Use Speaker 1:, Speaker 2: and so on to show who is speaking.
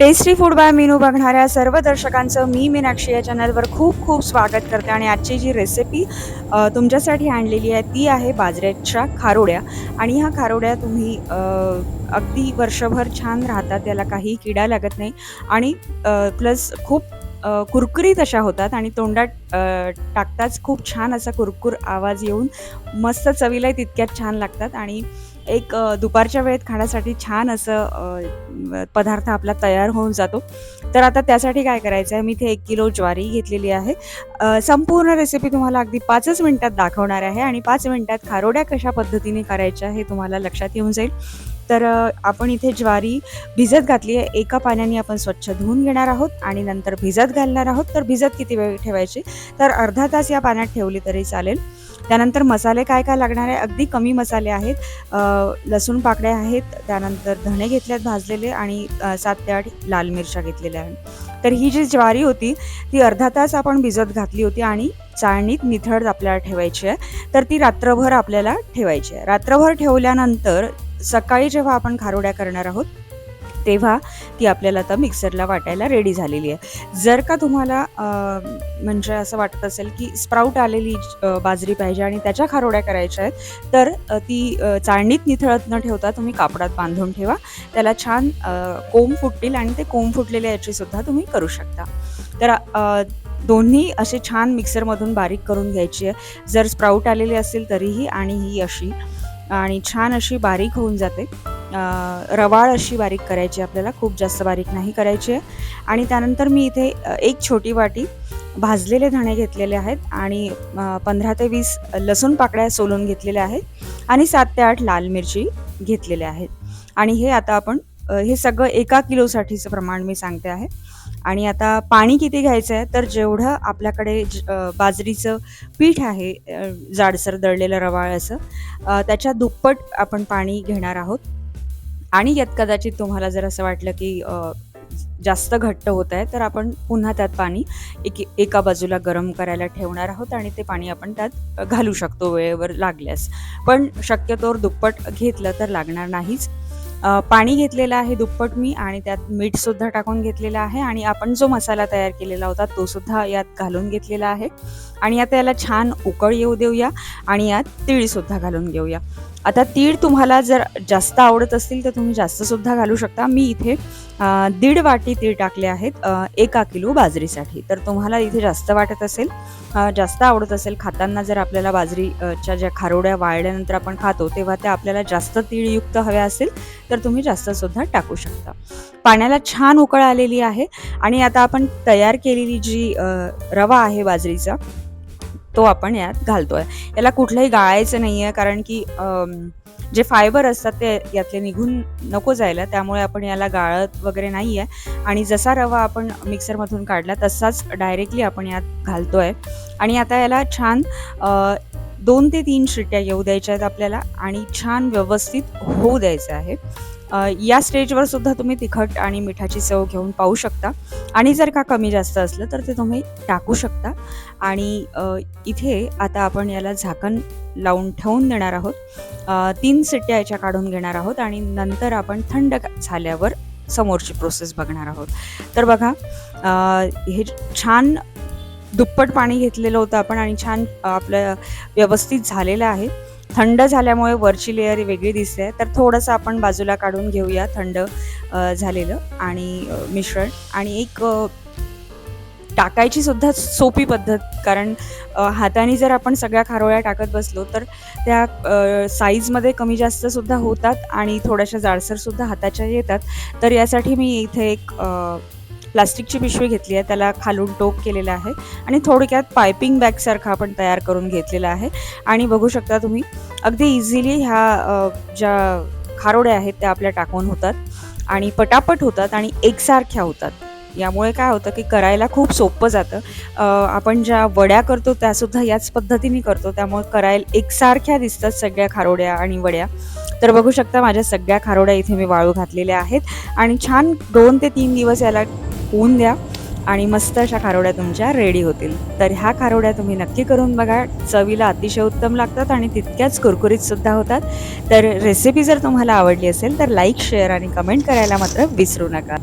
Speaker 1: Tasty food by menu बघणाऱ्या सर्व दर्शकांचं मी मीनाक्षी या चॅनलवर खूप खूप स्वागत करते आणि आजची जी रेसिपी तुमच्यासाठी आणलेली आहे ती आहे बाजऱ्याच्या खारोड्या. आणि ह्या खारोड्या तुम्ही अगदी वर्षभर छान राहतात याला काही किडा लागत नाही. आणि प्लस खूप कुरकुरीत अशा होतात आणि तोंडात टाकताच खूप छान असा कुरकुर आवाज येऊन मस्त चवीलाही तितक्यात छान लागतात. आणि एक दुपारच्या वेळेत खाण्यासाठी छान असं पदार्थ आपला तयार होऊन जातो. तर आता त्यासाठी काय करायचं आहे? मी इथे एक किलो ज्वारी घेतलेली आहे. संपूर्ण रेसिपी तुम्हाला अगदी पाचच मिनटात दाखवणार आहे आणि पाच मिनटात खारोड्या कशा पद्धतीने करायच्या हे तुम्हाला लक्षात येऊन जाईल. तर आपण इथे ज्वारी भिजत घातली आहे. एका पाण्याने आपण स्वच्छ धुवून घेणार आहोत आणि नंतर भिजत घालणार आहोत. तर भिजत किती वेळ ठेवायची? तर अर्धा तास या पाण्यात ठेवली तरी चालेल. त्यानंतर मसाले काय काय लागणार आहे? अगदी कमी मसाले आहेत. लसूण पाकड्या आहेत. त्यानंतर धणे घेतल्यात भाजलेले आणि सात ते आठ लाल मिरच्या घेतलेल्या आहेत. तर ही जी ज्वारी होती ती अर्धा तास आपण भिजत घातली होती आणि चाळणीत निथळ आपल्याला ठेवायची आहे. तर ती रात्रभर आपल्याला ठेवायची आहे. रात्रभर ठेवल्यानंतर सकाळी जेव्हा आपण खारोड्या करणार आहोत तेव्हा ती आपल्याला आता मिक्सरला वाटायला रेडी झालेली आहे. जर का तुम्हाला म्हणजे असं वाटत असेल की स्प्राऊट आलेली बाजरी पाहिजे आणि त्याच्या खारोड्या करायच्या आहेत तर ती चाळणीत निथळत न ठेवता तुम्ही कापडात बांधून ठेवा. त्याला छान कोंब फुटतील आणि ते कोंब फुटलेल्या याचीसुद्धा तुम्ही करू शकता. तर दोन्ही असे छान मिक्सरमधून बारीक करून घ्यायची आहे. जर स्प्राऊट आलेली असेल तरीही आणि ही अशी आणि छान अशी बारीक होऊन जाते. रवाळ अशी बारीक करायची आपल्याला खूप जास्त बारीक नाही करायची आहे. आणि त्यानंतर मी इथे एक छोटी वाटी भाजलेले धणे घेतलेले आहेत आणि पंधरा ते वीस लसूण पाकळ्या सोलून घेतलेल्या आहेत आणि सात ते आठ लाल मिरची घेतलेल्या आहेत. आणि हे आता आपण हे सगळं एका किलोसाठीचं प्रमाण मी सांगते आहे. आणि आता पाणी किती घ्यायचं आहे तर जेवढं आपल्याकडे ज- बाजरीचं पीठ आहे जाडसर दळलेलं रवाळ असं त्याच्या दुप्पट आपण पाणी घेणार आहोत. आणि यात कदाचित तुम्हाला जर असं वाटलं की जास्त घट्ट होत आहे तर आपण पुन्हा त्यात पाणी एक एका बाजूला गरम करायला ठेवणार आहोत आणि ते पाणी आपण त्यात घालू शकतो वेळेवर लागल्यास. पण शक्यतोवर दुप्पट घेतलं तर लागणार नाहीच. पाणी घेतलेलं आहे दुप्पट मी आणि त्यात मीठसुद्धा टाकून घेतलेलं आहे आणि आपण जो मसाला तयार केलेला होता तो सुद्धा यात घालून घेतलेला आहे. आणि आता याला छान उकळ येऊ देऊया आणि यात तीळसुद्धा घालून घेऊया. आता तीळ तुम्हाला जर जास्त आवडत असतील तर तुम्ही जास्तसुद्धा घालू शकता. मी इथे दीड वाटी तीळ टाकले आहेत एका किलो बाजरीसाठी. तर तुम्हाला इथे जास्त वाटत असेल जास्त आवडत असेल खाताना जर आपल्याला बाजरीच्या ज्या खारोड्या वाळल्यानंतर आपण खातो तेव्हा त्या आपल्याला जास्त तीळयुक्त हव्या असेल तर तुम्ही जास्तसुद्धा टाकू शकता. पाण्याला छान उकळ आलेली आहे आणि आता आपण तयार केलेली जी रवा आहे बाजरीचा तो आपण यात घालतोय. याला कुठलंही गाळायचं नाही आहे कारण की जे फायबर असतात ते यातले निघून नको जायला त्यामुळे आपण याला गाळत वगैरे नाही आहे आणि जसा रवा आपण मिक्सरमधून काढला तसाच डायरेक्टली आपण यात घालतोय. आणि आता याला छान दोन ते तीन शिट्ट्या येऊ द्यायच्या आहेत आपल्याला आणि छान व्यवस्थित होऊ द्यायचं आहे. या स्टेजवर सुद्धा तुम्ही तिखट आणि मिठाची चव घेऊन पाहू शकता. आणि जर का कमी जास्त असलं तर ते तुम्ही टाकू शकता. आणि इथे आता आपण याला झाकण लावून ठेवून देणार आहोत. तीन सिट्ट्या याच्या काढून घेणार आहोत आणि नंतर आपण थंड झाल्यावर समोरची प्रोसेस बघणार आहोत. तर बघा हे छान दुप्पट पाणी घेतलेलं होतं आपण आणि छान आपलं व्यवस्थित झालेलं आहे. थंड झाल्यामुळे वरची लेअर वेगळी दिसते. आहे तर थोडंसं आपण बाजूला काढून घेऊया थंड झालेलं आणि मिश्रण. आणि एक टाकायची सुद्धा सोपी पद्धत कारण हाताने जर आपण सगळ्या खारोळ्या टाकत बसलो तर त्या साईजमध्ये कमी जास्त सुद्धा होतात आणि थोड्याशा जाडसर सुद्धा हाताच्या येतात. तर यासाठी मी इथे एक प्लास्टिकची पिशवी घेतली आहे त्याला खालून टोप केलेलं आहे आणि थोडक्यात पायपिंग बॅगसारखा आपण तयार करून घेतलेला आहे. आणि बघू शकता तुम्ही अगदी इझिली ह्या ज्या खारोड्या आहेत त्या आपल्या टाकून होतात आणि पटापट होतात आणि एकसारख्या होतात. यामुळे काय होतं की करायला खूप सोपं जातं. आपण ज्या वड्या करतो त्यासुद्धा याच पद्धतीने करतो. त्यामुळे करायला एकसारख्या दिसतात सगळ्या खारोड्या आणि वड्या. तर बघू शकता माझ्या सगळ्या खारोड्या इथे मी वाळू घातलेल्या आहेत. आणि छान दोन ते तीन दिवस याला होऊन द्या आणि मस्त अशा खारोड्या तुमच्या रेडी होतील. तर ह्या खारोड्या तुम्ही नक्की करून बघा. चवीला अतिशय उत्तम लागतात आणि तितक्याच कुरकुरीतसुद्धा होतात. तर रेसिपी जर तुम्हाला आवडली असेल तर लाईक शेअर आणि कमेंट करायला मात्र विसरू नका.